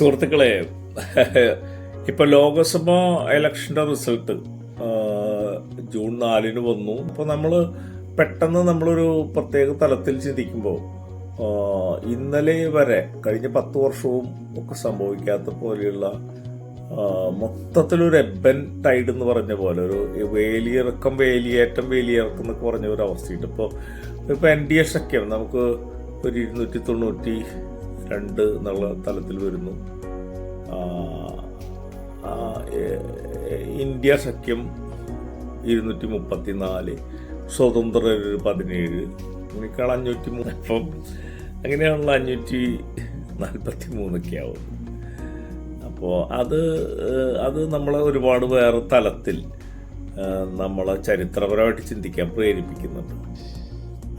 സുഹൃത്തുക്കളെ ഇപ്പൊ Lok Sabha ഇലക്ഷന്റെ result June നാലിന് വന്നു. അപ്പോൾ നമ്മൾ പെട്ടെന്ന് നമ്മളൊരു പ്രത്യേക തലത്തിൽ ചിന്തിക്കുമ്പോൾ ഇന്നലെ വരെ കഴിഞ്ഞ പത്ത് വർഷവും ഒക്കെ സംഭവിക്കാത്ത പോലെയുള്ള മൊത്തത്തിലൊരു എബൻ ടൈഡ് എന്ന് പറഞ്ഞ പോലെ ഒരു വേലിയിറക്കം വേലിയേറ്റം വേലിയിറക്കം എന്നൊക്കെ പറഞ്ഞ ഒരു അവസ്ഥയുണ്ട്. ഇപ്പോൾ ഇപ്പോൾ എൻ ഡി എ സഖ്യം നമുക്ക് ഒരു ഇരുന്നൂറ്റി തൊണ്ണൂറ്റി രണ്ട് എന്നുള്ള തലത്തിൽ വരുന്നു. ഇന്ത്യ സഖ്യം ഇരുന്നൂറ്റി മുപ്പത്തി നാല് സ്വതന്ത്രർ പതിനേഴ് അങ്ങനെയൊക്കെയാണ് അഞ്ഞൂറ്റി മൂന്ന് അപ്പം അങ്ങനെയാണല്ലോ അഞ്ഞൂറ്റി നാൽപ്പത്തി മൂന്നൊക്കെ ആവും അപ്പോൾ അത് അത് നമ്മളെ ഒരുപാട് വേറെ തലത്തിൽ നമ്മളെ ചരിത്രപരമായിട്ട് ചിന്തിക്കാൻ പ്രേരിപ്പിക്കുന്നുണ്ട്.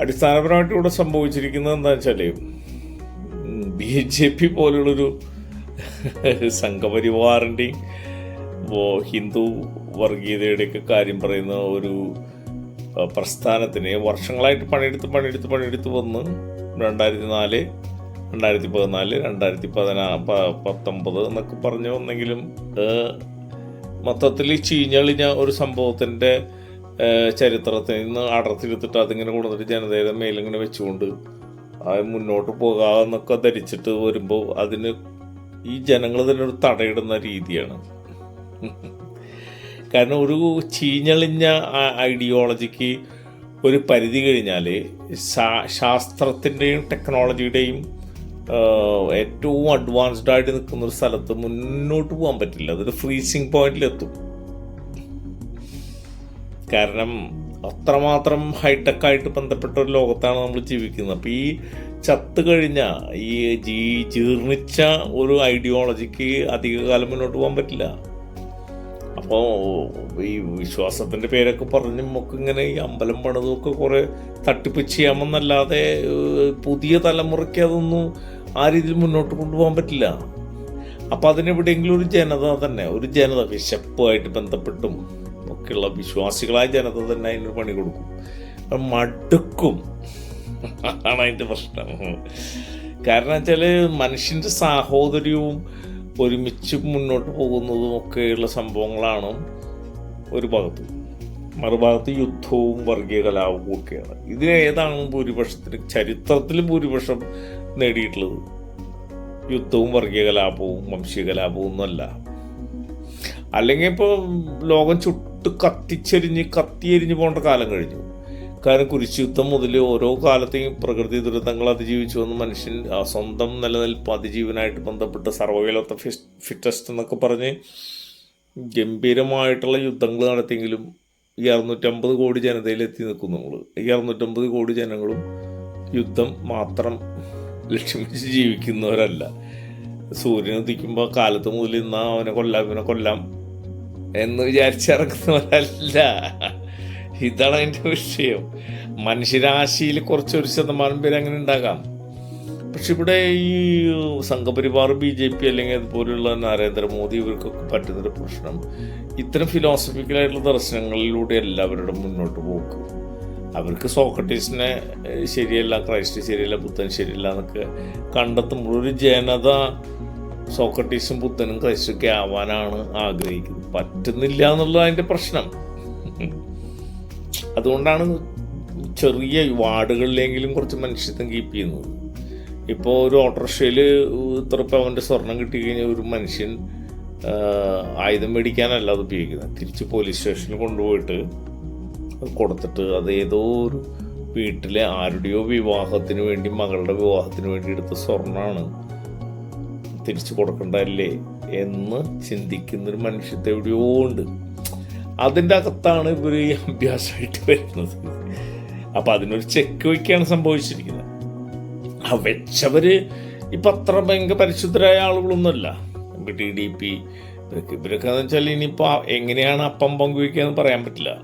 അടിസ്ഥാനപരമായിട്ട് ഇവിടെ സംഭവിച്ചിരിക്കുന്നത് എന്താ വെച്ചാൽ ബി ജെ പി പോലുള്ളൊരു സംഘപരിവാറിന്റെയും ഹിന്ദു വർഗീയതയുടെയൊക്കെ കാര്യം പറയുന്ന ഒരു പ്രസ്ഥാനത്തിന് വർഷങ്ങളായിട്ട് പണിയെടുത്ത് പണിയെടുത്ത് പണിയെടുത്ത് വന്ന് രണ്ടായിരത്തി നാല് രണ്ടായിരത്തി പതിനാല് രണ്ടായിരത്തി പതിനാ പത്തൊമ്പത് എന്നൊക്കെ പറഞ്ഞു വന്നെങ്കിലും മൊത്തത്തിൽ ചീഞ്ഞളിഞ്ഞ ഒരു സംഭവത്തിന്റെ ചരിത്രത്തിൽ നിന്ന് അടർത്തിയെടുത്തിട്ട് അതിങ്ങനെ കൊണ്ടുവന്നിട്ട് ജനതയുടെ മേലിങ്ങനെ വെച്ചുകൊണ്ട് മുന്നോട്ട് പോകാമെന്നൊക്കെ ധരിച്ചിട്ട് വരുമ്പോൾ അതിന് ഈ ജനങ്ങൾ തന്നെ ഒരു തടയിടുന്ന രീതിയാണ്. കാരണം ഒരു ചീഞ്ഞളിഞ്ഞ ഐഡിയോളജിക്ക് ഒരു പരിധി കഴിഞ്ഞാൽ ശാസ്ത്രത്തിന്റെയും ടെക്നോളജിയുടെയും ഏറ്റവും അഡ്വാൻസ്ഡ് ആയിട്ട് നിൽക്കുന്ന ഒരു സ്ഥലത്ത് മുന്നോട്ട് പോകാൻ പറ്റില്ല. അതൊരു ഫ്രീസിങ് പോയിന്റിലെത്തും കാരണം അത്രമാത്രം ഹൈടെക് ആയിട്ട് ബന്ധപ്പെട്ട ഒരു ലോകത്താണ് നമ്മൾ ജീവിക്കുന്നത്. അപ്പോൾ ഈ ചത്ത് കഴിഞ്ഞ ഈ ജീ ജീർണിച്ച ഒരു ഐഡിയോളജിക്ക് അധികകാലം മുന്നോട്ട് പോകാൻ പറ്റില്ല. അപ്പോൾ ഈ വിശ്വാസത്തിന്റെ പേരൊക്കെ പറഞ്ഞും നമുക്ക് ഇങ്ങനെ ഈ അമ്പലം പണിതൊക്കെ കുറേ തട്ടിപ്പ് ചെയ്യാമെന്നല്ലാതെ പുതിയ തലമുറയ്ക്ക് അതൊന്നും ആ രീതിയിൽ മുന്നോട്ട് കൊണ്ടുപോകാൻ പറ്റില്ല. അപ്പം അതിനെവിടെയെങ്കിലും ഒരു ജനത തന്നെ ഒരു ജനത വിശപ്പുമായിട്ട് ബന്ധപ്പെട്ടും ഒക്കെയുള്ള വിശ്വാസികളായ ജനത തന്നെ അതിന് പണി കൊടുക്കും. മടുക്കും. ആണ് അതിന്റെ പ്രശ്നം. കാരണം വെച്ചാൽ മനുഷ്യന്റെ സാഹോദര്യവും ഒരുമിച്ച് മുന്നോട്ട് പോകുന്നതും ഒക്കെയുള്ള സംഭവങ്ങളാണ് ഒരു ഭാഗത്ത്. മറുഭാഗത്ത് യുദ്ധവും വർഗീയ കലാപവും ഒക്കെയാണ്. ഇതിന് ഏതാണ് ഭൂരിപക്ഷത്തിന് ചരിത്രത്തിൽ ഭൂരിപക്ഷം നേടിയിട്ടുള്ളത്? യുദ്ധവും വർഗീയ കലാപവും വംശീയ കലാപവും ഒന്നുമല്ല. അല്ലെങ്കിൽ ഇപ്പോൾ ലോകം ചുട്ട് കത്തിച്ചെരിഞ്ഞ് കത്തിയെരിഞ്ഞ് പോകേണ്ട കാലം കഴിഞ്ഞു. കാരണം കുരിശുയുദ്ധം മുതൽ ഓരോ കാലത്തെയും പ്രകൃതി ദുരന്തങ്ങൾ അതിജീവിച്ചു വന്ന് മനുഷ്യൻ സ്വന്തം നിലനിൽപ്പ് അതിജീവനായിട്ട് ബന്ധപ്പെട്ട് സർവൈവൽ ഓഫ് ഫിറ്റസ്റ്റ് എന്നൊക്കെ പറഞ്ഞ് ഗംഭീരമായിട്ടുള്ള യുദ്ധങ്ങൾ നടത്തിയെങ്കിലും ഈ അറുന്നൂറ്റമ്പത് കോടി ജനതയിൽ എത്തി നിൽക്കുന്നു നമ്മൾ ഈ അറുന്നൂറ്റമ്പത് കോടി ജനങ്ങളും യുദ്ധം മാത്രം ലക്ഷ്യം വെച്ച് ജീവിക്കുന്നവരല്ല. സൂര്യൻ ഉദിക്കുമ്പോൾ കാലത്ത് മുതൽ ഇന്നാ അവനെ കൊല്ലാം ഇവനെ കൊല്ലാം. എന്ന് വിചാരിച്ചിറങ്ങുന്നവരല്ല ഇതാണ് അതിന്റെ വിഷയം. മനുഷ്യരാശിയിൽ കുറച്ചൊരു ശതമാനം പേര് അങ്ങനെ ഉണ്ടാകാം. പക്ഷെ ഇവിടെ ഈ സംഘപരിവാർ ബി ജെ പി അല്ലെങ്കിൽ അതുപോലെയുള്ള നരേന്ദ്രമോദി ഇവർക്കൊക്കെ പറ്റുന്നൊരു പ്രശ്നം. ഇത്തരം ഫിലോസഫിക്കലായിട്ടുള്ള ദർശനങ്ങളിലൂടെ എല്ലാവരുടെ മുന്നോട്ട് പോക്ക്. അവർക്ക് സോക്രട്ടീസിനെ ശരിയല്ല ക്രൈസ്റ്റ് ശരിയല്ല ബുദ്ധൻ ശരിയല്ല എന്നൊക്കെ കണ്ടെത്തുമ്പോൾ ഒരു ജനത സോക്രട്ടീസും ബുദ്ധനും ക്രൈസ്റ്റൊക്കെ ആവാനാണ് ആഗ്രഹിക്കുന്നത്. പറ്റുന്നില്ല എന്നുള്ളത് അതിന്റെ പ്രശ്നം. അതുകൊണ്ടാണ് ചെറിയ വാർഡുകളിലെങ്കിലും കുറച്ച് മനുഷ്യത്വം കീപ്പ് ചെയ്യുന്നത്. ഇപ്പോൾ ഒരു ഓട്ടോറിക്ഷയിൽ ഇത്ര പവന്റെ സ്വർണം കിട്ടിക്കഴിഞ്ഞാൽ ഒരു മനുഷ്യൻ ആയുധം മേടിക്കാനല്ല അത് ഉപയോഗിക്കുന്നത്. തിരിച്ച് പോലീസ് സ്റ്റേഷനിൽ കൊണ്ടുപോയിട്ട് കൊടുത്തിട്ട് അത് ഏതോ ഒരു വീട്ടിലെ ആരുടെയോ വിവാഹത്തിന് വേണ്ടി മകളുടെ വിവാഹത്തിന് വേണ്ടി എടുത്ത സ്വർണമാണ്. തിരിച്ചു കൊടുക്കണ്ടല്ലേ എന്ന് ചിന്തിക്കുന്നൊരു മനുഷ്യത്തെ എവിടെയോ ഉണ്ട്. അതിന്റെ അകത്താണ് ഇവർ ഈ അഭ്യാസമായിട്ട് വരുന്നത്. അപ്പം അതിനൊരു ചെക്ക് വയ്ക്കുകയാണ് സംഭവിച്ചിരിക്കുന്നത്. ആ വെച്ചവര് ഇപ്പം അത്ര ഭയങ്കര പരിശുദ്ധരായ ആളുകളൊന്നുമല്ല. ഇപ്പം ടി ഡി പി ഇവരൊക്കെ ഇവരൊക്കെ എന്ന് വെച്ചാൽ ഇനിയിപ്പോൾ എങ്ങനെയാണ് അപ്പം പങ്കുവയ്ക്കുക എന്ന് പറയാൻ പറ്റില്ല.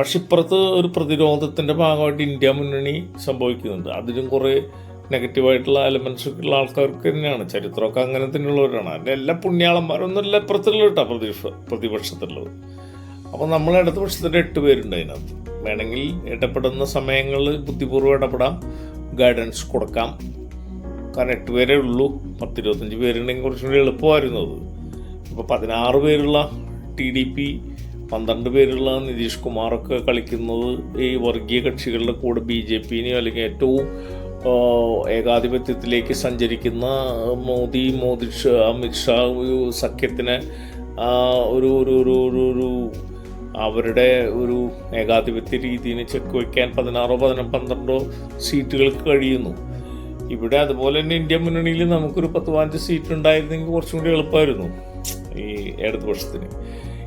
പക്ഷെ ഇപ്പുറത്ത് ഒരു പ്രതിരോധത്തിന്റെ ഭാഗമായിട്ട് ഇന്ത്യ മുന്നണി സംഭവിക്കുന്നുണ്ട്. അതിലും കുറേ നെഗറ്റീവായിട്ടുള്ള എലമെൻസ് ഉള്ള ആൾക്കാർക്ക് തന്നെയാണ്. ചരിത്രമൊക്കെ അങ്ങനെ തന്നെയുള്ളവരാണ്. അതിന്റെ എല്ലാ പുണ്യാളന്മാരൊന്നുമല്ല ഇപ്പുറത്തുള്ള കേട്ടോ പ്രതിപക്ഷ പ്രതിപക്ഷത്തുള്ളത് അപ്പോൾ നമ്മൾ ഇടതുപക്ഷത്തിന്റെ എട്ട് പേരുണ്ട് അതിനകത്ത്. വേണമെങ്കിൽ ഇടപെടുന്ന സമയങ്ങളിൽ ബുദ്ധിപൂർവം ഇടപെടാം ഗൈഡൻസ് കൊടുക്കാം. കാരണം എട്ട് പേരേ ഉള്ളൂ. പത്തിരുപത്തഞ്ച് പേരുണ്ടെങ്കിൽ കുറച്ചും കൂടി എളുപ്പമായിരുന്നു അത്. ഇപ്പോൾ പതിനാറ് പേരുള്ള ടി ഡി പി പന്ത്രണ്ട് പേരുള്ള നിതീഷ് കുമാറൊക്കെ കളിക്കുന്നത് ഈ വർഗീയ കക്ഷികളുടെ കൂടെ ബി ജെ പിനെയോ അല്ലെങ്കിൽ ഏറ്റവും ഏകാധിപത്യത്തിലേക്ക് സഞ്ചരിക്കുന്ന മോദി മോദി അമിത്ഷാ ഒരു സഖ്യത്തിന് ഒരു ഒരു ഒരു ഒരു ഒരു അവരുടെ ഒരു ഏകാധിപത്യ രീതിയിൽ ചെക്ക് വയ്ക്കാൻ പതിനാറോ പതിനോ പന്ത്രണ്ടോ സീറ്റുകൾക്ക് കഴിയുന്നു. ഇവിടെ അതുപോലെ തന്നെ ഇന്ത്യ മുന്നണിയിൽ നമുക്കൊരു പത്ത് പതിനഞ്ച് സീറ്റ് ഉണ്ടായിരുന്നെങ്കിൽ കുറച്ചും കൂടി എളുപ്പമായിരുന്നു ഈ ഇടതുപക്ഷത്തിന്.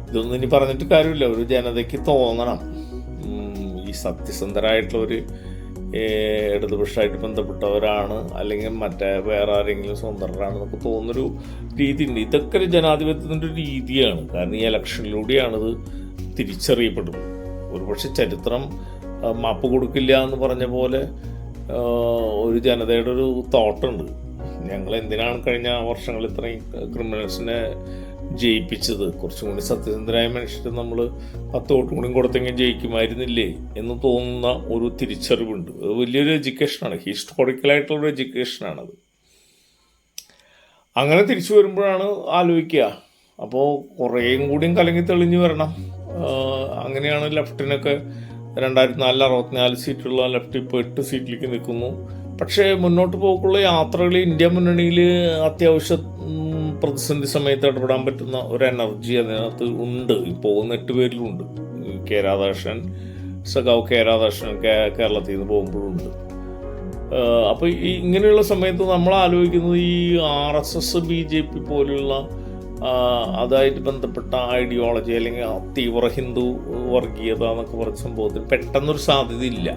ഇതൊന്നും ഇനി പറഞ്ഞിട്ട് കാര്യമില്ല. ഒരു ജനതയ്ക്ക് തോന്നണം. ഈ സത്യസന്ധരായിട്ടുള്ള ഒരു ഇടതുപക്ഷമായിട്ട് ബന്ധപ്പെട്ടവരാണ് അല്ലെങ്കിൽ മറ്റേ വേറെ ആരെങ്കിലും സ്വതന്ത്രരാണ് നമുക്ക് തോന്നുന്നൊരു രീതിയുണ്ട്. ഇതൊക്കെ ഒരു ജനാധിപത്യത്തിന്റെ ഒരു രീതിയാണ്. കാരണം ഈ ഇലക്ഷനിലൂടെയാണിത് തിരിച്ചറിയപ്പെടുന്നത്. ഒരുപക്ഷെ ചരിത്രം മാപ്പ് കൊടുക്കില്ല എന്ന് പറഞ്ഞ പോലെ ഒരു ജനതയുടെ ഒരു തോട്ടുണ്ട്. ഞങ്ങൾ എന്തിനാണ് കഴിഞ്ഞ വർഷങ്ങൾ ഇത്രയും ക്രിമിനൽസിനെ ജയിപ്പിച്ചത്. കുറച്ചും കൂടി സത്യസന്ധരായ മനുഷ്യർ നമ്മൾ പത്ത് വോട്ടും കൂടി കൊടുത്തെങ്കിൽ ജയിക്കുമായിരുന്നില്ലേ എന്ന് തോന്നുന്ന ഒരു തിരിച്ചറിവുണ്ട്. അത് വലിയൊരു എഡ്യൂക്കേഷനാണ്. ഹിസ്റ്റോറിക്കലായിട്ടുള്ളൊരു എഡ്യൂക്കേഷനാണത്. അങ്ങനെ തിരിച്ചു വരുമ്പോഴാണ് ആലോചിക്കുക. അപ്പോൾ കുറേയും കൂടിയും കലങ്ങി തെളിഞ്ഞു വരണം. അങ്ങനെയാണ് ലെഫ്റ്റിനൊക്കെ രണ്ടായിരത്തി നാലിൽ അറുപത്തിനാല് സീറ്റുള്ള ലെഫ്റ്റ് ഇപ്പോൾ എട്ട് സീറ്റിലേക്ക് നിൽക്കുന്നു. പക്ഷേ മുന്നോട്ട് പോക്കുള്ള യാത്രകൾ ഇന്ത്യ മുന്നണിയിൽ അത്യാവശ്യം പ്രതിസന്ധി സമയത്ത് ഇടപെടാൻ പറ്റുന്ന ഒരു എനർജി അതിനകത്ത് ഉണ്ട്. ഈ പോകുന്ന എട്ട് പേരിലുണ്ട്. കെ രാധാകൃഷ്ണൻ സഖാവ് കെ രാധാകൃഷ്ണൻ കേരളത്തിൽ നിന്ന് പോകുമ്പോഴുണ്ട്. അപ്പോൾ ഈ ഇങ്ങനെയുള്ള സമയത്ത് നമ്മൾ ആലോചിക്കുന്നത് ഈ R S S B J P പോലുള്ള അതായിട്ട് ബന്ധപ്പെട്ട ഐഡിയോളജി അല്ലെങ്കിൽ തീവ്ര ഹിന്ദു വർഗീയത എന്നൊക്കെ പറഞ്ഞ സംഭവത്തിൽ പെട്ടെന്നൊരു സാധ്യതയില്ല.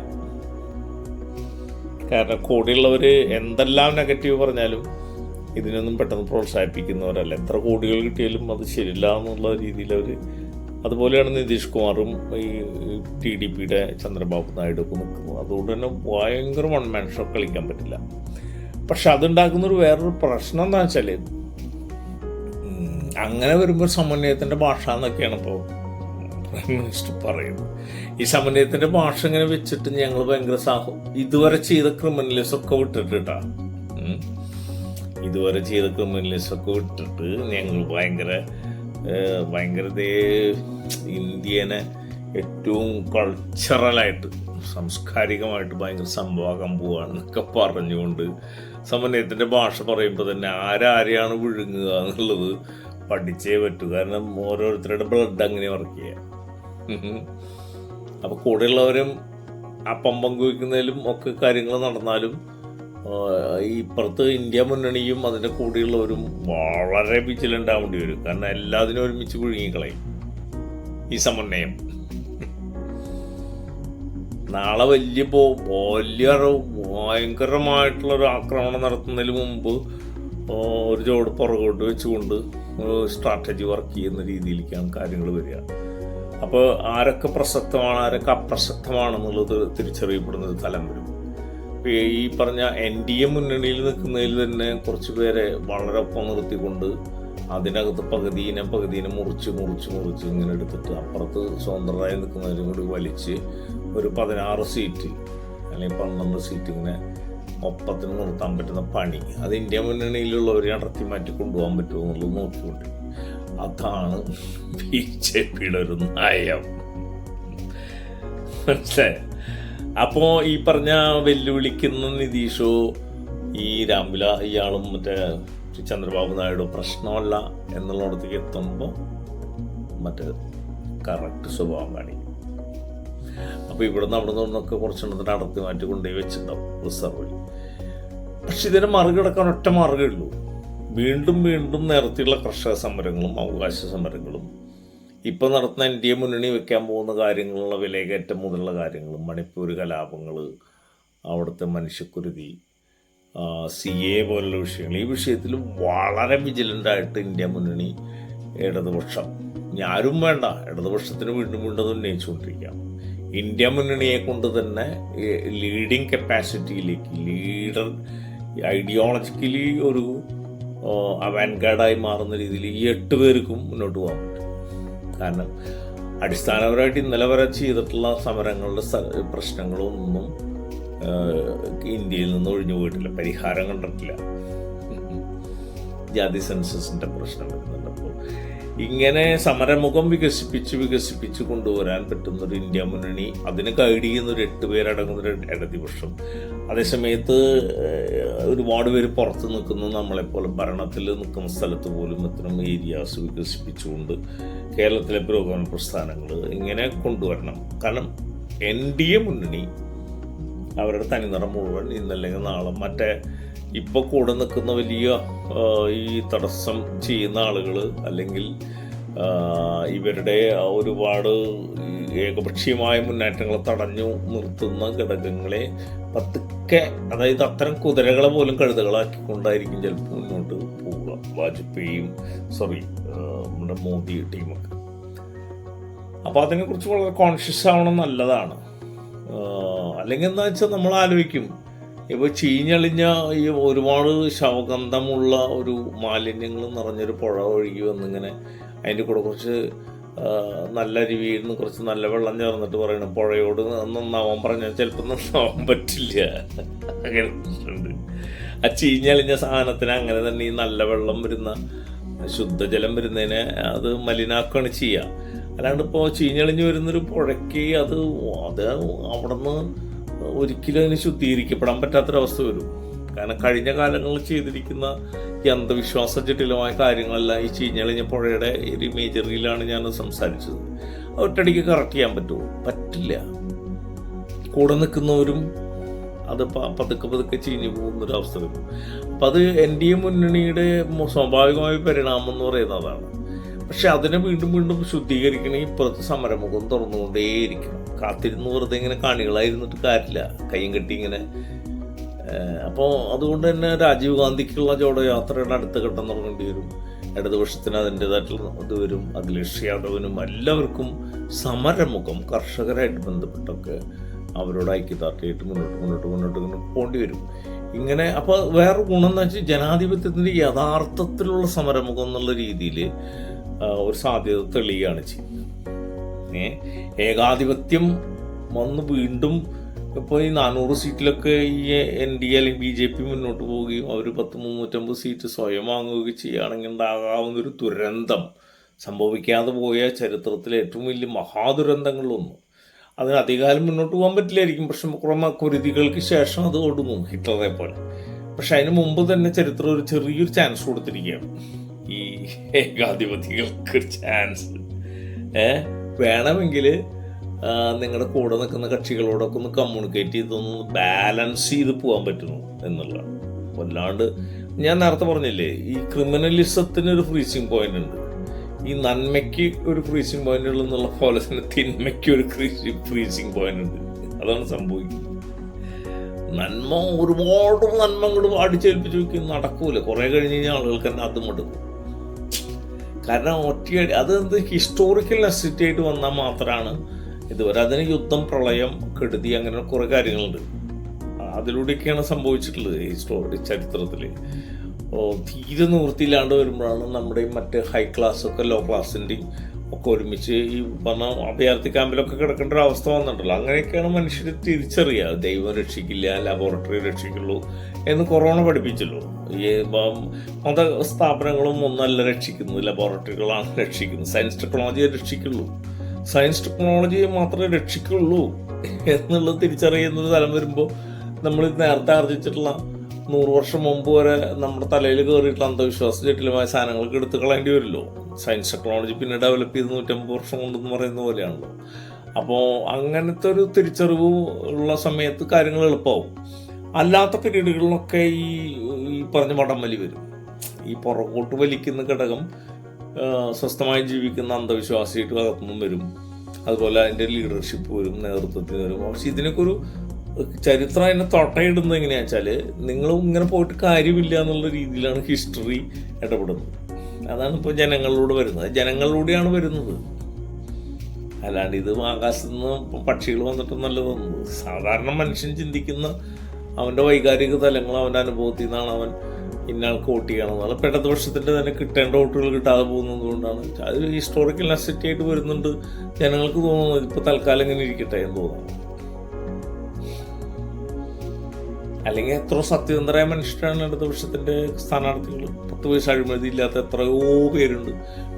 കാരണം കൂടെയുള്ളവർ എന്തെല്ലാം നെഗറ്റീവ് പറഞ്ഞാലും ഇതിനൊന്നും പെട്ടെന്ന് പ്രോത്സാഹിപ്പിക്കുന്നവരല്ല. എത്ര കോടികൾ കിട്ടിയാലും അത് ശരിയില്ല എന്നുള്ള രീതിയിൽ അവർ അതുപോലെയാണ് നിതീഷ് കുമാറും ഈ ടി ഡി പിയുടെ ചന്ദ്രബാബു നായിഡു ഒക്കെ നിൽക്കുന്നത്. അതുകൊണ്ട് തന്നെ ഭയങ്കര വൺ മാൻ കളിക്കാൻ പറ്റില്ല. പക്ഷെ അതുണ്ടാക്കുന്നൊരു വേറൊരു പ്രശ്നം എന്താ വെച്ചാൽ അങ്ങനെ വരുമ്പോൾ സമന്വയത്തിന്റെ ഭാഷ എന്നൊക്കെയാണ് ഇപ്പോൾ പ്രൈം മിനിസ്റ്റർ പറയുന്നത്. ഈ സമന്വയത്തിന്റെ ഭാഷ ഇങ്ങനെ വെച്ചിട്ട് ഞങ്ങൾ ഭയങ്കര സാഹോ ഇതുവരെ ചെയ്ത ക്രിമിനലിസം ഒക്കെ വിട്ടിട്ട്. ഇതുവരെ ചെയ്ത ക്രിമിനൽസ് ഒക്കെ വിട്ടിട്ട് ഞങ്ങൾ ഭയങ്കര ഭയങ്കര ഇന്ത്യനെ ഏറ്റവും കൾച്ചറലായിട്ട് സാംസ്കാരികമായിട്ട് ഭയങ്കര സംഭവമാക്കാൻ പോവാന്നൊക്കെ പറഞ്ഞുകൊണ്ട് സമന്വയത്തിന്റെ ഭാഷ പറയുമ്പോൾ തന്നെ ആരാരെയാണ് വിഴുങ്ങുക എന്നുള്ളത് പഠിച്ചേ പറ്റൂ. കാരണം ഓരോരുത്തരുടെ ബ്ലഡ് അങ്ങനെ വർക്ക് ചെയ്യാം. അപ്പോൾ കൂടെയുള്ളവരും അപ്പം പങ്കുവയ്ക്കുന്നതിലും ഒക്കെ കാര്യങ്ങൾ നടന്നാലും ഈ ഇപ്പുറത്ത് ഇന്ത്യ മുന്നണിയും അതിന്റെ കൂടെയുള്ളവരും വളരെ വിജിലന്റ് വരും. കാരണം എല്ലാത്തിനും ഒരുമിച്ച് വിഴുങ്ങിക്കളയും ഈ സമന്വയം. നാളെ വലിയ പോ വലിയ ഭയങ്കരമായിട്ടുള്ള ഒരു ആക്രമണം നടത്തുന്നതിന് മുമ്പ് ഒരു ജോഡ് പുറകോട്ട് വെച്ചുകൊണ്ട് സ്ട്രാറ്റജി വർക്ക് ചെയ്യുന്ന രീതിയിലേക്കാണ് കാര്യങ്ങൾ വരിക. അപ്പോൾ ആരൊക്കെ പ്രസക്തമാണ് ആരൊക്കെ അപ്രസക്തമാണെന്നുള്ളത് തിരിച്ചറിയപ്പെടുന്ന ഒരു തലം ഈ പറഞ്ഞ എൻ ഡി എ മുന്നണിയിൽ നിൽക്കുന്നതിൽ തന്നെ കുറച്ച് പേരെ വളരെ ഒപ്പം നിർത്തിക്കൊണ്ട് അതിനകത്ത് പകുതിനെ പകുതിനെ മുറിച്ച് മുറിച്ച് മുറിച്ച് ഇങ്ങനെ എടുത്തിട്ട് അപ്പുറത്ത് സ്വതന്ത്രരായി നിൽക്കുന്നവരും കൂടി വലിച്ച് ഒരു പതിനാറ് സീറ്റ് അല്ലെങ്കിൽ പന്ത്രണ്ട് സീറ്റ് ഇങ്ങനെ ഒപ്പത്തിന് നിർത്താൻ പറ്റുന്ന പണി. അത് ഇന്ത്യ മുന്നണിയിലുള്ളവരെ അടർത്തി മാറ്റി കൊണ്ടുപോകാൻ പറ്റുമോ എന്നുള്ളത് നോക്കിക്കൊണ്ട് അതാണ് ബി ജെ പിയുടെ ഒരു നയം. മനസ്സിലായോ? അപ്പോ ഈ പറഞ്ഞ വെല്ലുവിളിക്കുന്ന നിതീഷോ ഈ രാംവില ഇയാളും മറ്റേ ചന്ദ്രബാബു നായിഡു പ്രശ്നമല്ല എന്നുള്ളിടത്തേക്ക് എത്തുമ്പോൾ മറ്റേ കറക്റ്റ് സ്വഭാവം കാണിക്കും അപ്പോൾ ഇവിടുന്ന് അവിടെ നിന്നൊക്കെ കുറച്ചെണ്ണത്തിന് അടർത്തി മാറ്റി കൊണ്ടുപോയി വെച്ചിട്ടുണ്ടാവും റിസർവിൽ പക്ഷെ ഇതിനെ മറികടക്കാൻ ഒറ്റ മാർഗമേ ഉള്ളൂ. വീണ്ടും വീണ്ടും നേരത്തെയുള്ള കർഷക സമരങ്ങളും അവകാശ സമരങ്ങളും ഇപ്പം നടത്തുന്ന എൻ ഡി എ മുന്നണി വെക്കാൻ പോകുന്ന കാര്യങ്ങളുള്ള വിലയേറ്റം മുതലുള്ള കാര്യങ്ങൾ മണിപ്പൂർ കലാപങ്ങൾ അവിടുത്തെ മനുഷ്യക്കുരുതി സി എ പോലുള്ള വിഷയങ്ങൾ ഈ വിഷയത്തിൽ വളരെ വിജിലന്റായിട്ട് ഇന്ത്യ മുന്നണി ഇടതുപക്ഷം ഞാനും വേണ്ട ഇടതുപക്ഷത്തിന് വീണ്ടും വീണ്ടും ഉന്നയിച്ചുകൊണ്ടിരിക്കാം. ഇന്ത്യ മുന്നണിയെ കൊണ്ട് തന്നെ ലീഡിങ് കപ്പാസിറ്റിയിലേക്ക് ലീഡർ ഐഡിയോളജിക്കലി ഒരു അവാൻഗാർഡായി മാറുന്ന രീതിയിൽ ഈ എട്ട് പേർക്കും മുന്നോട്ട് പോകാൻ പറ്റും. കാരണം അടിസ്ഥാനപരമായിട്ട് ഇന്നലെ വരെ ചെയ്തിട്ടുള്ള സമരങ്ങളുടെ പ്രശ്നങ്ങളൊന്നും ഇന്ത്യയിൽ നിന്ന് ഒഴിഞ്ഞു പോയിട്ടില്ല. പരിഹാരം കണ്ടിട്ടില്ല. ജാതി സെൻസസിന്റെ പ്രശ്നം വരുന്നുണ്ട് അപ്പോൾ. ഇങ്ങനെ സമരമുഖം വികസിപ്പിച്ച് വികസിപ്പിച്ച് കൊണ്ടുവരാൻ പറ്റുന്ന ഒരു ഇന്ത്യ മുന്നണി അതിന് ഗൈഡ് ചെയ്യുന്ന ഒരു എട്ട് പേരടങ്ങുന്ന ഒരു ഇടതുപക്ഷം അതേസമയത്ത് ഒരുപാട് പേര് പുറത്ത് നിൽക്കുന്ന നമ്മളെപ്പോലെ ഭരണത്തിൽ നിൽക്കുന്ന സ്ഥലത്ത് പോലും ഇത്തരം ഏരിയാസ് വികസിപ്പിച്ചുകൊണ്ട് കേരളത്തിലെ പുരോഗമന പ്രസ്ഥാനങ്ങൾ ഇങ്ങനെ കൊണ്ടുവരണം. കാരണം എൻ ഡി എ മുന്നണി അവരുടെ തനിനിറം മുഴുവൻ ഇന്നല്ലെങ്കിൽ നാളെ മറ്റേ ഇപ്പോൾ കൂടെ നിൽക്കുന്ന വലിയ ഈ തടസ്സം ചെയ്യുന്ന ആളുകൾ അല്ലെങ്കിൽ ഇവരുടെ ഒരുപാട് ഈ ഏകപക്ഷീയമായ മുന്നേറ്റങ്ങളെ തടഞ്ഞു നിർത്തുന്ന ഘടകങ്ങളെ പതുക്കെ അതായത് അത്തരം കുതിരകളെ പോലും കഴുതകളാക്കിക്കൊണ്ടായിരിക്കും ചിലപ്പോൾ മുന്നോട്ട് പോവുക. വാജ്പേയിയും സോറി നമ്മുടെ മോദി ടീമൊക്കെ. അപ്പോൾ അതിനെക്കുറിച്ച് വളരെ കോൺഷ്യസ് ആവണം നല്ലതാണ്. അല്ലെങ്കിൽ എന്താ വെച്ചാൽ നമ്മൾ ആലോചിക്കും ഇപ്പോൾ ചീഞ്ഞളിഞ്ഞ ഈ ഒരുപാട് ശവഗന്ധമുള്ള ഒരു മാലിന്യങ്ങൾ നിറഞ്ഞൊരു പുഴ ഒഴുകി വന്നിങ്ങനെ അതിന്റെ കൂടെ കുറച്ച് നല്ല അരുവിയിൽ നിന്ന് കുറച്ച് നല്ല വെള്ളം ചേർന്നിട്ട് പറയണം. പുഴയോട് നന്നാവാൻ പറഞ്ഞാൽ ചിലപ്പോൾ നന്നാവാൻ പറ്റില്ല. അങ്ങനെ പ്രശ്നമുണ്ട്. ആ ചീഞ്ഞളിഞ്ഞ സാധനത്തിന് അങ്ങനെ തന്നെ ഈ നല്ല വെള്ളം വരുന്ന ശുദ്ധജലം വരുന്നതിനെ അത് മലിനാക്കുകയാണ് ചെയ്യുക അല്ലാണ്ട് ഇപ്പോൾ ചീഞ്ഞളിഞ്ഞ് വരുന്നൊരു പുഴയ്ക്ക് അത് അത് അവിടെ നിന്ന് ഒരിക്കലും അതിന് ശുദ്ധീകരിക്കപ്പെടാൻ പറ്റാത്തൊരവസ്ഥ വരും. കാരണം കഴിഞ്ഞ കാലങ്ങളിൽ ചെയ്തിരിക്കുന്ന ഈ അന്ധവിശ്വാസ ജട്ടിലമായ കാര്യങ്ങളെല്ലാം ഈ ചീഞ്ഞളിഞ്ഞ പുഴയുടെ ഒരു മേജറിയിലാണ് ഞാൻ സംസാരിച്ചത്. ഒറ്റടിക്ക് കറക്റ്റ് ചെയ്യാൻ പറ്റുമോ? പറ്റില്ല. കൂടെ നിൽക്കുന്നവരും അത് പതുക്കെ പതുക്കെ ചീഞ്ഞു പോകുന്നൊരു അവസ്ഥ വരും. അപ്പം അത് എൻ ഡി എ മുന്നണിയുടെ സ്വാഭാവികമായ പരിണാമം എന്ന് പറയുന്നത് അതാണ്. പക്ഷെ അതിനെ വീണ്ടും വീണ്ടും ശുദ്ധീകരിക്കണമെങ്കിൽ ഇപ്പുറത്ത് സമരമുഖം തുറന്നുകൊണ്ടേയിരിക്കണം കാത്തിരുന്ന് വെറുതെ ഇങ്ങനെ കാണികളായിരുന്നിട്ട് കാര്യമില്ല. കയ്യും കെട്ടി ഇങ്ങനെ അപ്പോൾ അതുകൊണ്ട് തന്നെ രാജീവ് ഗാന്ധിക്കുള്ള ജോഡ യാത്രയുടെ അടുത്ത ഘട്ടം തുടങ്ങേണ്ടി വരും. ഇടതുപക്ഷത്തിന് അതിന്റെതായിട്ടുള്ള ഇത് വരും. അഖിലേഷ് യാദവിനും എല്ലാവർക്കും സമരമുഖം കർഷകരായിട്ട് ബന്ധപ്പെട്ടൊക്കെ അവരോട് ഐക്യദാർഢ്യമായിട്ട് മുന്നോട്ട് മുന്നോട്ട് മുന്നോട്ട് ഇങ്ങനെ പോകേണ്ടി വരും. ഇങ്ങനെ അപ്പോൾ വേറെ ഗുണം എന്ന് വെച്ചാൽ ജനാധിപത്യത്തിന്റെ യഥാർത്ഥത്തിലുള്ള സമരമുഖം എന്നുള്ള രീതിയിൽ ഒരു സാധ്യത തെളിയുകയാണ് ചെയ്യുന്നത്. ഏകാധിപത്യം വന്ന് വീണ്ടും ഇപ്പോൾ ഈ നാനൂറ് സീറ്റിലൊക്കെ ഈ എൻ ഡി എ അല്ലെങ്കിൽ ബി ജെ പി മുന്നോട്ട് പോവുകയും അവർ പത്ത് മുന്നൂറ്റമ്പത് സീറ്റ് സ്വയം വാങ്ങുകയും ചെയ്യുകയാണെങ്കിൽ ഉണ്ടാകാവുന്നൊരു ദുരന്തം സംഭവിക്കാതെ പോയ ചരിത്രത്തിലെ ഏറ്റവും വലിയ മഹാദുരന്തങ്ങളിലൊന്നും. അതിന് അധികാലം മുന്നോട്ട് പോകാൻ പറ്റില്ലായിരിക്കും. പക്ഷെ കുറേ കുരുതികൾക്ക് ശേഷം അത് ഒടുങ്ങും ഹിറ്റ്ലറെ പോലെ. പക്ഷെ അതിന് മുമ്പ് തന്നെ ചരിത്രം ഒരു ചെറിയൊരു ചാൻസ് കൊടുത്തിരിക്കുകയാണ്. ഈ ഏകാധിപതികൾക്ക് ചാൻസ് ഏ? വേണമെങ്കിൽ നിങ്ങളുടെ കൂടെ നിൽക്കുന്ന കക്ഷികളോടൊക്കെ ഒന്ന് കമ്മ്യൂണിക്കേറ്റ് ചെയ്തൊന്ന് ബാലൻസ് ചെയ്ത് പോകാൻ പറ്റുന്നു എന്നുള്ളതാണ്. അല്ലാണ്ട് ഞാൻ നേരത്തെ പറഞ്ഞില്ലേ ഈ ക്രിമിനലിസത്തിന് ഒരു ഫ്രീസിങ് പോയിന്റ് ഉണ്ട്. ഈ നന്മയ്ക്ക് ഒരു ഫ്രീസിങ് പോയിന്റ് ഉള്ളെന്നുള്ള പോലെ തന്നെ തിന്മയ്ക്ക് ഒരു ഫ്രീസിങ് പോയിന്റ് ഉണ്ട്. അതാണ് സംഭവിക്കുന്നത്. നന്മ ഒരുപാട് നന്മകൾ അടിച്ചേൽപ്പിച്ച് വെക്കും. നടക്കൂല. കുറെ കഴിഞ്ഞ് കഴിഞ്ഞാൽ ആളുകൾക്ക് തന്നെ അത് കാരണം ഒറ്റയടി അത് ഹിസ്റ്റോറിക്കൽ നെസിറ്റി ആയിട്ട് വന്നാൽ മാത്രമാണ് ഇതുവരെ അതിന് യുദ്ധം പ്രളയം കെടുതി അങ്ങനെ കുറേ കാര്യങ്ങളുണ്ട്. അതിലൂടെയൊക്കെയാണ് സംഭവിച്ചിട്ടുള്ളത് ഹിസ്റ്റോറി ചരിത്രത്തിൽ തീരെ നിവൃത്തിയില്ലാണ്ട് വരുമ്പോഴാണ് നമ്മുടെ മറ്റ് ഹൈ ക്ലാസ് ഒക്കെ ലോ ക്ലാസ്സിന്റെയും ഒക്കെ ഒരുമിച്ച് ഈ പറഞ്ഞ അഭയാർത്ഥി ക്യാമ്പിലൊക്കെ കിടക്കേണ്ട ഒരു അവസ്ഥ വന്നിട്ടുള്ളൂ അങ്ങനെയൊക്കെയാണ് മനുഷ്യർ തിരിച്ചറിയുക. ദൈവം രക്ഷിക്കില്ല ലബോറട്ടറി രക്ഷിക്കുള്ളൂ എന്ന് കൊറോണ പഠിപ്പിച്ചല്ലോ. ഈ മത സ്ഥാപനങ്ങളും ഒന്നല്ല രക്ഷിക്കുന്നു ലബോറട്ടറികളാണ് രക്ഷിക്കുന്നത്. സയൻസ് ടെക്നോളജിയെ രക്ഷിക്കുള്ളൂ. സയൻസ് ടെക്നോളജിയെ മാത്രമേ രക്ഷിക്കുള്ളൂ എന്നുള്ളത് തിരിച്ചറിയുന്ന തലം വരുമ്പോൾ നമ്മൾ നേരത്തെ ആർജിച്ചിട്ടുള്ള നൂറ് വർഷം മുമ്പ് വരെ നമ്മുടെ തലയിൽ കയറിയിട്ടുള്ള അന്ധവിശ്വാസ ജട്ടിലമായ സാധനങ്ങൾക്ക് എടുത്ത് കളയേണ്ടി വരുമല്ലോ. സയൻസ് ടെക്നോളജി പിന്നെ ഡെവലപ്പ് ചെയ്ത് നൂറ്റമ്പത് വർഷം കൊണ്ടെന്ന് പറയുന്ന പോലെയാണല്ലോ. അപ്പോൾ അങ്ങനത്തെ ഒരു തിരിച്ചറിവ് ഉള്ള സമയത്ത് കാര്യങ്ങൾ എളുപ്പമാവും അല്ലാത്ത പീരീഡുകളിലൊക്കെ ഈ ഈ പറഞ്ഞ വടംവലി വരും. ഈ പുറകോട്ട് വലിക്കുന്ന ഘടകം സ്വസ്ഥമായി ജീവിക്കുന്ന അന്ധവിശ്വാസിയായിട്ട് അകത്തുനിന്നും വരും. അതുപോലെ അതിന്റെ ലീഡർഷിപ്പ് വരും നേതൃത്വത്തിന് വരും. പക്ഷെ ഇതിനൊക്കെ ഒരു ചരിത്രം അതിനെ തൊട്ടയിടുന്നത് എങ്ങനെയാ വെച്ചാൽ നിങ്ങൾ ഇങ്ങനെ പോയിട്ട് കാര്യമില്ല എന്നുള്ള രീതിയിലാണ് ഹിസ്റ്ററി ഇടപെടുന്നത്. അതാണ് ഇപ്പോൾ ജനങ്ങളിലൂടെ വരുന്നത്. ജനങ്ങളിലൂടെയാണ് വരുന്നത്. അല്ലാണ്ട് ഇത് ആകാശത്ത് നിന്ന് പക്ഷികൾ വന്നിട്ട് തോന്നുന്നത് സാധാരണ മനുഷ്യൻ ചിന്തിക്കുന്ന അവന്റെ വൈകാരിക തലങ്ങൾ അവന്റെ അനുഭവത്തിൽ നിന്നാണ് അവൻ ഇന്നാൾക്ക് വോട്ട് ചെയ്യണം അത് ഇടതുപക്ഷത്തിന്റെ തന്നെ കിട്ടേണ്ട വോട്ടുകൾ കിട്ടാതെ പോകുന്നത് കൊണ്ടാണ് അത് ഹിസ്റ്റോറിക്കൽ നെസറ്റി ആയിട്ട് വരുന്നുണ്ട്. ജനങ്ങൾക്ക് തോന്നുന്നത് ഇപ്പോൾ തൽക്കാലം ഇങ്ങനെ ഇരിക്കട്ടെ എന്ന് തോന്നുന്നു. അല്ലെങ്കിൽ എത്ര സത്യസന്ധരായ മനുഷ്യരാണ് ഇടതുപക്ഷത്തിന്റെ സ്ഥാനാർത്ഥികൾ. പത്ത് വയസ്സ് അഴിമതി ഇല്ലാത്ത എത്രയോ പേരുണ്ട്.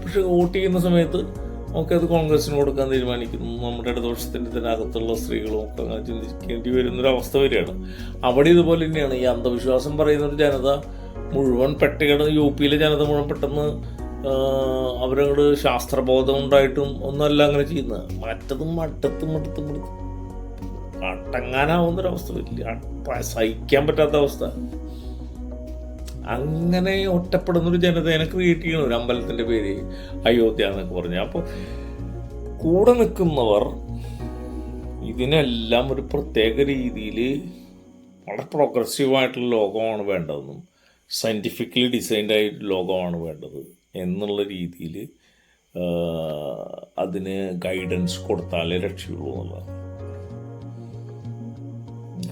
പക്ഷെ വോട്ട് ചെയ്യുന്ന സമയത്ത് ഒക്കെ അത് കോൺഗ്രസിന് കൊടുക്കാൻ തീരുമാനിക്കുന്നു. നമ്മുടെ ഇടതുപക്ഷത്തിന്റെ ഇതിനകത്തുള്ള സ്ത്രീകളും ഒക്കെ അങ്ങനെ ചിന്തിക്കേണ്ടി വരുന്നൊരവസ്ഥ വരികയാണ്. അവിടെ ഇതുപോലെ തന്നെയാണ് ഈ അന്ധവിശ്വാസം പറയുന്ന ഒരു ജനത മുഴുവൻ പെട്ടുകിട യു പിയിലെ ജനത മുഴുവൻ പെട്ടെന്ന് അവരങ്ങോട് ശാസ്ത്രബോധം ഉണ്ടായിട്ടും ഒന്നല്ല അങ്ങനെ ചെയ്യുന്നത്. മറ്റതും അട്ടത്തും അടുത്തും മട്ടത്തും അട്ടങ്ങാനാവുന്നൊരവസ്ഥ വലിയ സഹിക്കാൻ പറ്റാത്ത അവസ്ഥ. അങ്ങനെ ഒറ്റപ്പെടുന്ന ഒരു ജനതയെ ക്രിയേറ്റ് ചെയ്യണം. ഒരു അമ്പലത്തിന്റെ പേര് അയോധ്യ എന്നൊക്കെ പറഞ്ഞു. അപ്പോൾ കൂടെ നിൽക്കുന്നവർ ഇതിനെല്ലാം ഒരു പ്രത്യേക രീതിയിൽ വളരെ പ്രോഗ്രസീവായിട്ടുള്ള ലോകമാണ് വേണ്ടതെന്നും സയന്റിഫിക്കലി ഡിസൈൻഡ് ആയ ലോകമാണ് വേണ്ടത് എന്നുള്ള രീതിയിൽ അതിന് ഗൈഡൻസ് കൊടുത്താലേ രക്ഷയുള്ളൂ എന്നുള്ളതാണ്.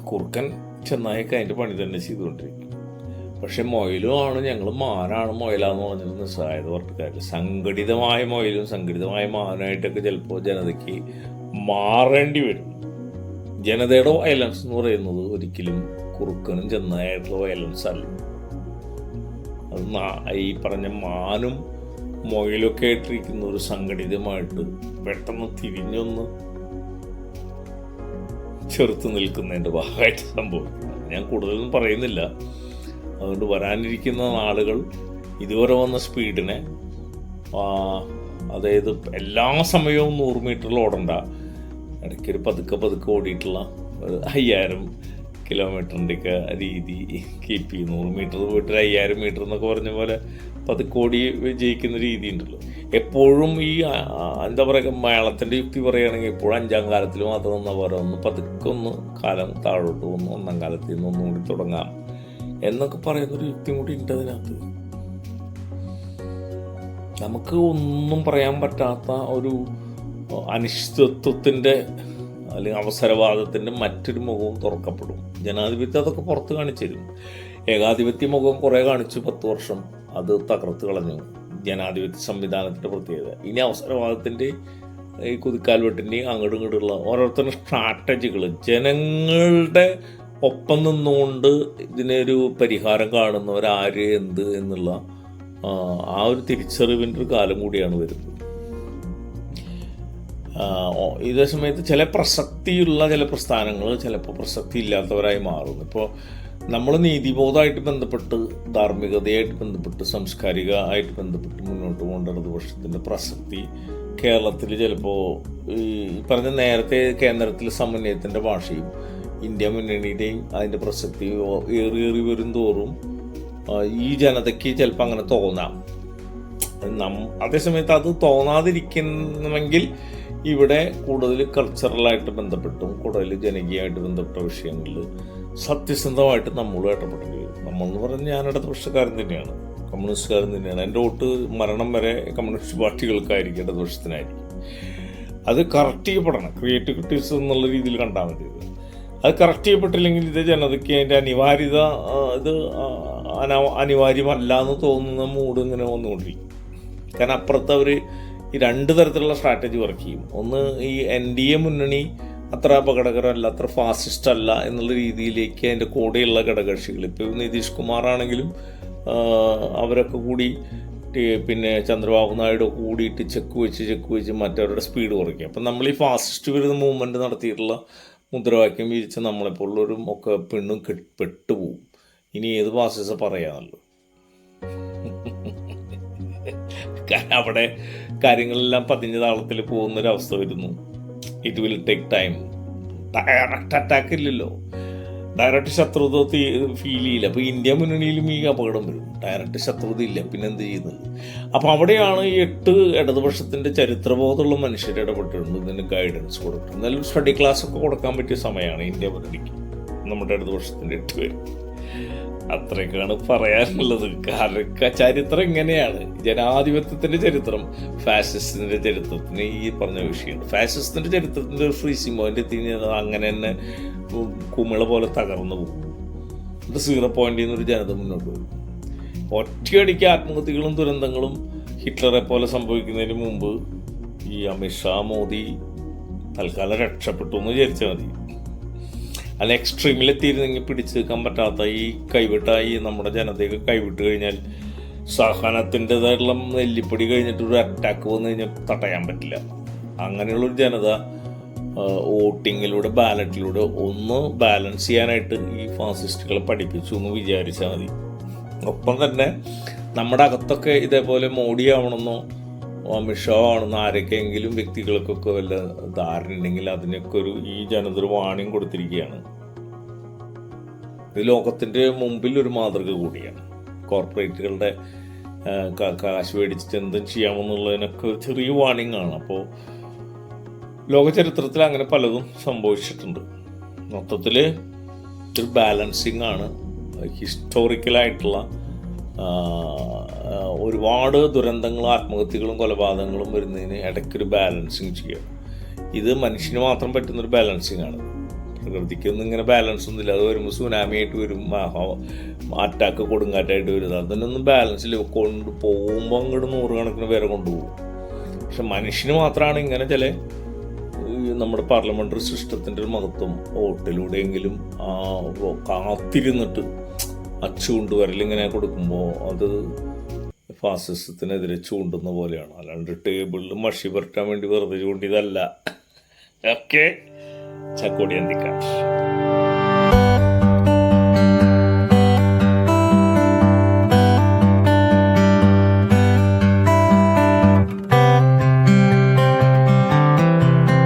കുറുക്കൻ ചെന്നായൊക്കെ അതിന്റെ പണി തന്നെ ചെയ്തുകൊണ്ടിരിക്കും. പക്ഷെ മൊയിലുമാണ് ഞങ്ങൾ മാനാണ് മൊയിലാന്ന് പറഞ്ഞിട്ട് നിസ്സഹായത പറഞ്ഞിട്ട് കാര്യമില്ല സംഘടിതമായ മൊയിലും സംഘടിതമായ മാനായിട്ടൊക്കെ ചിലപ്പോൾ ജനതയ്ക്ക് മാറേണ്ടി വരും. ജനതയുടെ വയലൻസ് എന്ന് പറയുന്നത് ഒരിക്കലും കുറുക്കനും ചെന്നായിട്ടുള്ള വയലൻസ് അല്ല. ഈ പറഞ്ഞ മാനും മൊയിലൊക്കെ ആയിട്ടിരിക്കുന്ന ഒരു സംഘടിതമായിട്ട് പെട്ടെന്ന് തിരിഞ്ഞൊന്ന് ചെറുത്ത് നിൽക്കുന്നതിന്റെ ഭാഗമായിട്ട് സംഭവിക്കുന്നത്. ഞാൻ കൂടുതലൊന്നും പറയുന്നില്ല. അതുകൊണ്ട് വരാനിരിക്കുന്ന നാളുകൾ ഇതുവരെ വന്ന സ്പീഡിനെ അതായത് എല്ലാ സമയവും നൂറ് മീറ്ററിൽ ഓടണ്ട. ഇടയ്ക്കൊരു പതുക്കെ പതുക്കെ ഓടിയിട്ടുള്ള ഒരു അയ്യായിരം കിലോമീറ്ററിന്റെയൊക്കെ രീതി കീപ്പ് ചെയ്യും. നൂറ് മീറ്റർ പോയിട്ട് ഒരു അയ്യായിരം മീറ്റർ എന്നൊക്കെ പറഞ്ഞ പോലെ പത്ത് കോടി വിജയിക്കുന്ന രീതി ഉണ്ടല്ലോ എപ്പോഴും ഈ എന്താ പറയുക മേളത്തിന്റെ യുക്തി പറയുകയാണെങ്കിൽ എപ്പോഴും അഞ്ചാം കാലത്തിൽ മാത്രം നിന്നാ പോലെ ഒന്ന് പതുക്കൊന്ന് കാലം താഴോട്ട് ഒന്ന് ഒന്നാം കാലത്തിൽ നിന്ന് ഒന്നും കൂടി തുടങ്ങാം എന്നൊക്കെ പറയുന്നൊരു യുക്തി കൂടി ഉണ്ട് അതിനകത്ത്. നമുക്ക് ഒന്നും പറയാൻ പറ്റാത്ത ഒരു അനിശ്ചിതത്വത്തിന്റെ അല്ലെങ്കിൽ അവസരവാദത്തിന്റെ മറ്റൊരു മുഖവും തുറക്കപ്പെടും. ജനാധിപത്യം അതൊക്കെ പുറത്ത് കാണിച്ചു തരും. ഏകാധിപത്യ മുഖം കുറേ കാണിച്ചു പത്ത് വർഷം. അത് തകർത്ത് കളഞ്ഞു. ജനാധിപത്യ സംവിധാനത്തിന്റെ പ്രത്യേകത. ഇനി അവസരവാദത്തിന്റെ ഈ കുതിക്കാൽവെട്ടിന്റെയും അങ്ങോട്ടും ഇങ്ങോട്ടുള്ള ഓരോരുത്തരുടെ സ്ട്രാറ്റജികൾ ജനങ്ങളുടെ ഒപ്പം നിന്നുകൊണ്ട് ഇതിനൊരു പരിഹാരം കാണുന്നവരാര് എന്ത് എന്നുള്ള ആ, ഒരു തിരിച്ചറിവിന്റെ ഒരു കാലം കൂടിയാണ് വരുന്നത്. ഇതേ സമയത്ത് ചില പ്രസക്തിയുള്ള ചില പ്രസ്ഥാനങ്ങൾ ചിലപ്പോൾ പ്രസക്തി ഇല്ലാത്തവരായി മാറുന്നു. ഇപ്പോൾ നമ്മൾ നീതിബോധമായിട്ട് ബന്ധപ്പെട്ട് ധാർമ്മികതയായിട്ട് ബന്ധപ്പെട്ട് സാംസ്കാരിക ആയിട്ട് ബന്ധപ്പെട്ട് മുന്നോട്ട് പോകേണ്ട ഇടതുപക്ഷത്തിന്റെ പ്രസക്തി കേരളത്തിൽ ചിലപ്പോൾ ഈ പറഞ്ഞ നേരത്തെ കേന്ദ്രത്തിൽ സമന്വയത്തിന്റെ ഭാഷയും ഇന്ത്യ മുന്നണിയുടെയും അതിന്റെ പ്രസക്തി ഏറി ഏറി വരും തോറും ഈ ജനതയ്ക്ക് ചിലപ്പോൾ അങ്ങനെ തോന്നാം. നം അതേസമയത്ത് അത് തോന്നാതിരിക്കണമെങ്കിൽ ഇവിടെ കൂടുതൽ കൾച്ചറലായിട്ട് ബന്ധപ്പെട്ടും കൂടുതൽ ജനകീയമായിട്ട് ബന്ധപ്പെട്ട വിഷയങ്ങളിൽ സത്യസന്ധമായിട്ട് നമ്മളും ഇടപെടേണ്ടി വരും. നമ്മളെന്ന് പറഞ്ഞാൽ ഞാൻ ഇടതുപക്ഷക്കാരൻ തന്നെയാണ്. കമ്മ്യൂണിസ്റ്റുകാരൻ തന്നെയാണ്. എന്റെ വോട്ട് മരണം വരെ കമ്മ്യൂണിസ്റ്റ് പാർട്ടികൾക്കായിരിക്കും ഇടതുപക്ഷത്തിനായിരിക്കും. അത് കറക്റ്റ് ചെയ്യപ്പെടണം. ക്രിയേറ്റിവിറ്റീസ് എന്നുള്ള രീതിയിൽ കണ്ടാൽ മതി അത്. കറക്റ്റ് ചെയ്യപ്പെട്ടില്ലെങ്കിൽ ഇത് ജനതയ്ക്ക് അതിന്റെ അനിവാര്യത ഇത് അനിവാര്യമല്ല എന്ന് തോന്നുന്ന മൂഡ് ഇങ്ങനെ വന്നുകൊണ്ടിരിക്കും. കാരണം അപ്പുറത്ത് അവർ ഈ രണ്ട് തരത്തിലുള്ള സ്ട്രാറ്റജി വർക്ക് ചെയ്യും. ഒന്ന് ഈ എൻ ഡി എ മുന്നണി അത്ര അപകടകരമല്ല അത്ര ഫാസിസ്റ്റ് അല്ല എന്നുള്ള രീതിയിലേക്ക് അതിന്റെ കൂടെയുള്ള ഘടകകക്ഷികൾ. ഇപ്പോൾ നിതീഷ് കുമാർ ആണെങ്കിലും അവരൊക്കെ കൂടി പിന്നെ ചന്ദ്രബാബു നായിഡു കൂടിയിട്ട് ചെക്ക് വെച്ച് ചെക്ക് വെച്ച് മറ്റവരുടെ സ്പീഡ് കുറയ്ക്കും അപ്പം നമ്മൾ ഈ ഫാസിസ്റ്റ് വിരുദ്ധ മൂവ്മെന്റ് നടത്തിയിട്ടുള്ള മുദ്രാവാക്യം വിരിച്ച നമ്മളെപ്പോലുള്ളവരും ഒക്കെ പെണ്ണും പെട്ടുപോകും. ഇനി ഏത് ഫാസിസം പറയാമല്ലോ അവിടെ കാര്യങ്ങളെല്ലാം പതിഞ്ഞ താളത്തിൽ പോകുന്നൊരവസ്ഥ വരുന്നു. It will take time direct attack ഇല്ലല്ലോ. ഡയറക്റ്റ് ശത്രുത ഫീൽ ചെയ്യില്ല. അപ്പോൾ ഇന്ത്യ മുന്നണിയിലും ഈ അപകടം വരും. ഡയറക്റ്റ് ശത്രുത ഇല്ല. പിന്നെ എന്ത് ചെയ്യുന്നത്? അപ്പോൾ അവിടെയാണ് ഈ എട്ട് ഇടതുപക്ഷത്തിന്റെ ചരിത്രബോധമുള്ള മനുഷ്യർ ഇടപെട്ടിട്ടുണ്ട് ഇതിന് ഗൈഡൻസ് കൊടുക്കുന്നത് എന്നാലും സ്റ്റഡി ക്ലാസ് ഒക്കെ കൊടുക്കാൻ പറ്റിയ സമയമാണ് ഇന്ത്യ മുന്നണിക്ക്. നമ്മുടെ ഇടതുപക്ഷത്തിന്റെ എട്ട് പേര്. അത്രയൊക്കെയാണ് പറയാനുള്ളത്. കാരണം ചരിത്രം ഇങ്ങനെയാണ്. ജനാധിപത്യത്തിന്റെ ചരിത്രം ഫാസിസത്തിന്റെ ചരിത്രത്തിന് ഈ പറഞ്ഞ വിഷയമാണ്. ഫാസിസത്തിന്റെ ചരിത്രത്തിന്റെ ഫ്രീസിമോന്റെ എത്തിക്കഴിഞ്ഞാൽ അങ്ങനെ തന്നെ കുമിള പോലെ തകർന്നു പോകും. ഇത് സീറോ പോയിന്റിൽ ഒരു ജനത മുന്നോട്ട് പോകും. ഒറ്റയടിക്ക് ആത്മഹത്യകളും ദുരന്തങ്ങളും ഹിറ്റ്ലറെ പോലെ സംഭവിക്കുന്നതിന് മുമ്പ് ഈ അമിത്ഷാ മോദി തൽക്കാലം രക്ഷപ്പെട്ടു എന്ന് വിചാരിച്ചാൽ മതി. അല്ല എക്സ്ട്രീമിലെത്തിയിരുന്നെങ്കിൽ പിടിച്ച് നിൽക്കാൻ പറ്റാത്ത ഈ കൈവിട്ടായി നമ്മുടെ ജനതയൊക്കെ കൈവിട്ട് കഴിഞ്ഞാൽ സഹനത്തിന്റെതായിട്ടുള്ള നെല്ലിപ്പൊടി കഴിഞ്ഞിട്ട് ഒരു അറ്റാക്ക് വന്നു കഴിഞ്ഞാൽ തടയാൻ പറ്റില്ല. അങ്ങനെയുള്ളൊരു ജനത വോട്ടിങ്ങിലൂടെ ബാലറ്റിലൂടെ ഒന്ന് ബാലൻസ് ചെയ്യാനായിട്ട് ഈ ഫാസിസ്റ്റുകളെ പഠിപ്പിച്ചു എന്ന് വിചാരിച്ചാൽ മതി. ഒപ്പം തന്നെ നമ്മുടെ അകത്തൊക്കെ ഇതേപോലെ മോഡി ആവണമെന്നോ ആണെന്നോ ആരൊക്കെയെങ്കിലും വ്യക്തികൾക്കൊക്കെ വല്ല ധാരണ ഉണ്ടെങ്കിൽ അതിനൊക്കെ ഒരു ഈ ജനത ഒരു വാണിംഗ് കൊടുത്തിരിക്കുകയാണ്. ഇത് ലോകത്തിന്റെ മുമ്പിൽ ഒരു മാതൃക കൂടിയാണ്. കോർപ്പറേറ്റുകളുടെ കാശ് മേടിച്ചിട്ട് എന്തും ചെയ്യാമെന്നുള്ളതിനൊക്കെ ഒരു ചെറിയ വാണിംഗ് ആണ്. അപ്പോൾ ലോകചരിത്രത്തിൽ അങ്ങനെ പലതും സംഭവിച്ചിട്ടുണ്ട്. മൊത്തത്തിൽ ഒരു ബാലൻസിങ് ആണ്. ഹിസ്റ്റോറിക്കലായിട്ടുള്ള ഒരുപാട് ദുരന്തങ്ങളും ആത്മഹത്യകളും കൊലപാതകങ്ങളും വരുന്നതിന് ഇടയ്ക്കൊരു ബാലൻസിങ് ചെയ്യുക ഇത് മനുഷ്യന് മാത്രം പറ്റുന്നൊരു ബാലൻസിങ് ആണ്. പ്രകൃതിക്കൊന്നും ഇങ്ങനെ ബാലൻസ് ഒന്നുമില്ല. അത് വരുമ്പോൾ സുനാമി ആയിട്ട് വരും അറ്റാക്ക് കൊടുങ്കാറ്റായിട്ട് വരും. അതിനൊന്നും ബാലൻസ് ഇല്ല. കൊണ്ട് പോകുമ്പോൾ അങ്ങോട്ട് നൂറുകണക്കിന് പേരെ കൊണ്ടുപോകും. പക്ഷെ മനുഷ്യന് മാത്രമാണ് ഇങ്ങനെ ചില നമ്മുടെ പാർലമെന്ററി സിസ്റ്റത്തിന്റെ ഒരു മഹത്വം. വോട്ടിലൂടെയെങ്കിലും കാത്തിരുന്നിട്ട് അച്ചു കൊണ്ടുവരലിങ്ങനെ കൊടുക്കുമ്പോൾ അത് ഫാസിസത്തിനെതിരെ ചൂണ്ടുന്ന പോലെയാണ്. അല്ലാണ്ട് ടേബിളിൽ മഷി പുരട്ടാൻ വേണ്ടി വെറുതെ ചൂണ്ടിയതല്ല. ഓക്കെ? ചക്കോടി അന്തിക്കാട്ട്